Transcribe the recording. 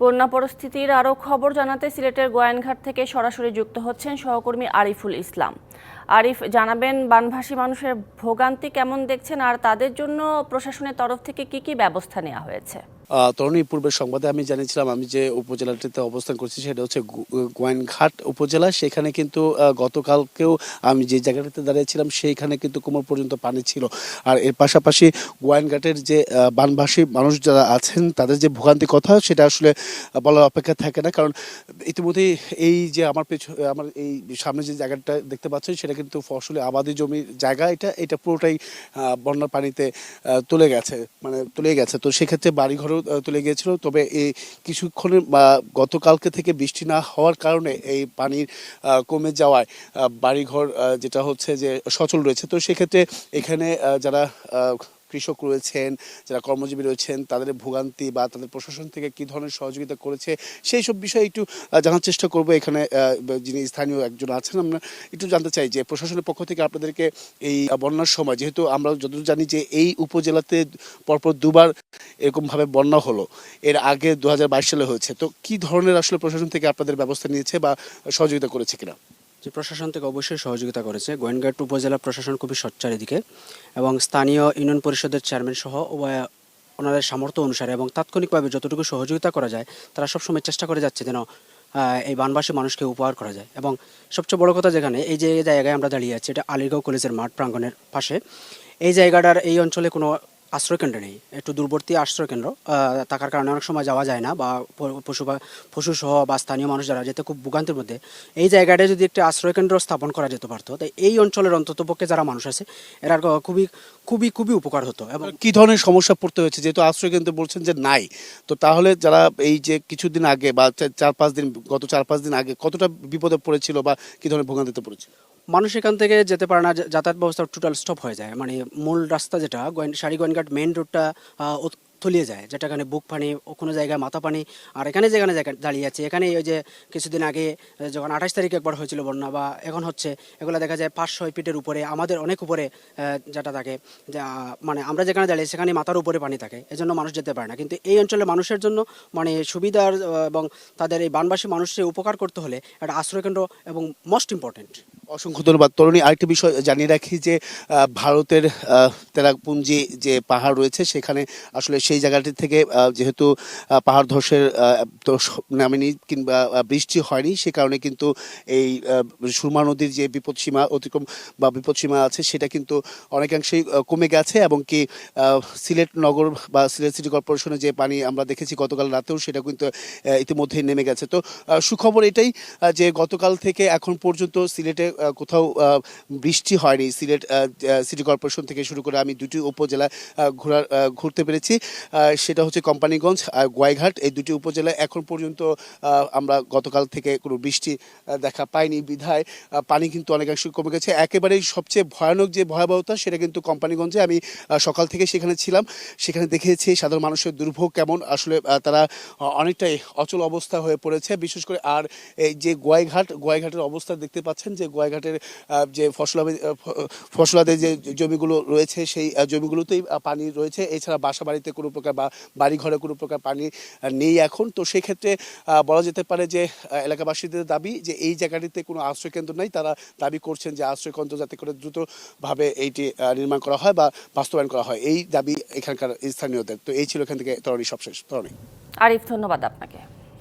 বন্যা পরিস্থিতির আরও খবর জানাতে সিলেটের গোয়াইনঘাট থেকে সরাসরি যুক্ত হচ্ছেন সহকর্মী আরিফুল ইসলাম। আরিফ, জানাবেন, বানভাসী মানুষের ভোগান্তি কেমন দেখছেন আর তাদের জন্য প্রশাসনের তরফ থেকে কি কি ব্যবস্থা নেওয়া হয়েছে? তরুণী পূর্বের সংবাদে আমি জানিয়েছিলাম আমি যে উপজেলাটিতে অবস্থান করছি সেটা হচ্ছে গোয়াইনঘাট উপজেলা। সেখানে কিন্তু গতকালকেও আমি যে জায়গাটাতে দাঁড়িয়েছিলাম সেইখানে কিন্তু কোমর পর্যন্ত পানি ছিল। আর এর পাশাপাশি গোয়াইনঘাটের যে বানভাসী মানুষ যারা আছেন, তাদের যে ভোগান্তি কথা, সেটা আসলে বলার অপেক্ষা থাকে না। কারণ ইতিমধ্যেই এই যে আমার পেছনে, আমার এই সামনে যে জায়গাটা দেখতে পাচ্ছেন, সেটা কিন্তু ফসলে আবাদি জমির জায়গা। এটা এটা পুরোটাই বন্যার পানিতে তুলে গেছে মানে তুলে গেছে। তো সেক্ষেত্রে বাড়িঘরও তুলে গিয়েছিল। তবে এই কিছুক্ষণের গতকালকে থেকে বৃষ্টি না হওয়ার কারণে এই পানির কমে যাওয়ায় বাড়িঘর যেটা হচ্ছে যে সচল রয়েছে। তো সেক্ষেত্রে এখানে যারা কৃষক রয়েছেন, যারা কর্মজীবী রয়েছেন, তাদের ভোগান্তি বা তাদের প্রশাসন থেকে কি ধরনের সহযোগিতা করেছে, সেই সব বিষয়ে একটু জানার চেষ্টা করব এখানে যিনি স্থানীয় একজন আছেন, আমরা একটু জানতে চাই যে প্রশাসনের পক্ষ থেকে আপনাদেরকে এই বন্যার সময়, যেহেতু আমরা যতদূর জানি যে এই উপজেলাতে পরপর দুবার এরকমভাবে বন্যা হলো, এর আগে দু হাজার বাইশ সালে হয়েছে, তো কি ধরনের আসলে প্রশাসন থেকে আপনাদের ব্যবস্থা নিয়েছে বা সহযোগিতা করেছে কিনা? যে প্রশাসন থেকে অবশ্যই সহযোগিতা করেছে। গোয়েনঘাট উপজেলা প্রশাসন খুবই সোচ্চার এদিকে এবং স্থানীয় ইউনিয়ন পরিষদের চেয়ারম্যান সহ ওনাদের সামর্থ্য অনুসারে এবং তাৎক্ষণিকভাবে যতটুকু সহযোগিতা করা যায়, তারা সবসময় চেষ্টা করে যাচ্ছে যেন এই বানবাসী মানুষকে উপহার করা যায়। এবং সবচেয়ে বড় কথা যেখানে, এই যে জায়গায় আমরা দাঁড়িয়ে আছি, এটা আলিরগাঁও কলেজের মাঠ প্রাঙ্গণের পাশে। এই জায়গাটার, এই অঞ্চলে কোনো আশ্রয়কেন্দ্র নেই, একটু দূরবর্তী আশ্রয়কেন্দ্র থাকার কারণে অনেক সময় যাওয়া যায় না বা পশু পশু সহ বা স্থানীয় মানুষ যারা যেতে খুব ভোগান্তির মধ্যে, এই জায়গাটায় যদি একটি আশ্রয়কেন্দ্র স্থাপন করা যেতে পারতো, তাই এই অঞ্চলের অন্ততপক্ষে যারা মানুষ আছে, এরা খুবই খুবই খুবই উপকার হতো এবং কি ধরনের সমস্যা পড়তে হয়েছে? যেহেতু আশ্রয় কেন্দ্র বলছেন যে নাই, তো তাহলে যারা এই যে কিছুদিন আগে বা চার পাঁচ দিন, গত চার পাঁচ দিন আগে কতটা বিপদে পড়েছিল বা কি ধরনের ভোগান্তিতে পড়েছিল? মানুষ এখান থেকে যেতে পারে না যাতায়াত ব্যবস্থা টোটাল স্টপ হয়ে যায়। মানে মূল রাস্তা যেটা সারি গোয়েনঘাট মেইন রোডটা তলিয়ে যায়, যেটা এখানে বুক পানি কোনো জায়গায় মাথা পানি আর এখানে যেখানে দাঁড়িয়ে আছে, এখানে ওই যে কিছুদিন আগে যখন আঠাশ তারিখে একবার হয়েছিল বন্যা, বা এখন হচ্ছে, এগুলো দেখা যায় পাঁচ ছয় ফিটের উপরে, আমাদের অনেক উপরে যেটা থাকে মানে আমরা যেখানে দাঁড়িয়ে সেখানে মাথার উপরে পানি থাকে, এজন্য মানুষ যেতে পারে না। কিন্তু এই অঞ্চলের মানুষের জন্য মানে সুবিধার এবং তাদের এই বানবাসী মানুষের উপকার করতে হলে, একটা আশ্রয়কেন্দ্র এবং মোস্ট ইম্পর্টেন্ট অসংখ্য ধন্যবাদ। তরুণী আরেকটি বিষয় জানিয়ে রাখি যে ভারতের আহ, তেরাপুঞ্জি যে পাহাড় রয়েছে সেখানে আসলে সেই জায়গাটি থেকে যেহেতু পাহাড় ধসের নামেনি কিংবা বৃষ্টি হয়নি সে কারণে কিন্তু এই সুরমা নদীর যে বিপদসীমা অতিক্রম বা বিপদসীমা আছে সেটা কিন্তু অনেকাংশেই কমে গেছে এবং কি সিলেট নগর বা সিলেট সিটি কর্পোরেশনের যে পানি আমরা দেখেছি গতকাল রাতেও সেটা কিন্তু ইতিমধ্যেই নেমে গেছে। তো সুখবর এটাই যে গতকাল থেকে এখন পর্যন্ত সিলেটে কোথাও বৃষ্টি হয়নি। সিলেট সিটি কর্পোরেশন থেকে শুরু করে আমি দুটি উপজেলা ঘোরার ঘুরতে পেরেছি। সেটা হচ্ছে কোম্পানিগঞ্জ আর গোয়াইঘাট। এই দুটি উপজেলায় এখন পর্যন্ত আমরা গতকাল থেকে কোনো বৃষ্টি দেখা পাইনি বিধায়। পানি কিন্তু অনেকাংশে কমে গেছে। একেবারেই সবচেয়ে ভয়ানক যে ভয়াবহতা, সেটা কিন্তু কোম্পানিগঞ্জে আমি সকাল থেকে সেখানে ছিলাম। সেখানে দেখেছি সাধারণ মানুষের দুর্ভোগ কেমন। আসলে তারা অনেকটাই অচল অবস্থা হয়ে পড়েছে। বিশেষ করে আর এই যে গোয়াইঘাট, গোয়াইঘাটের অবস্থা দেখতে পাচ্ছেন যে গোয়াইঘাটের আহ, যে ফসলাবাদী আহ, ফ- ফসলাদে যে জমিগুলো রয়েছে সেই জমিগুলোতেই পানি রয়েছে। এছাড়া বাসা বাড়িতে কোনো প্রকার বা বাড়ি ঘরে কোনো প্রকার পানি নেই এখন। তো সেক্ষেত্রে বলা যেতে পারে যে এলাকাবাসীদের দাবি যে এই জায়গাটিতে কোনো আশ্রয়কেন্দ্র নেই। তারা দাবি করছেন যে আশ্রয়কেন্দ্র যাতে করে দ্রুতভাবে এইটি নির্মাণ করা হয় বা বাস্তবায়ন করা হয়। এই দাবি এখানকার স্থানীয়দের। তো এই ছিল এখান থেকে তরণী সবশেষ। তরণী। আরিফ ধন্যবাদ আপনাকে।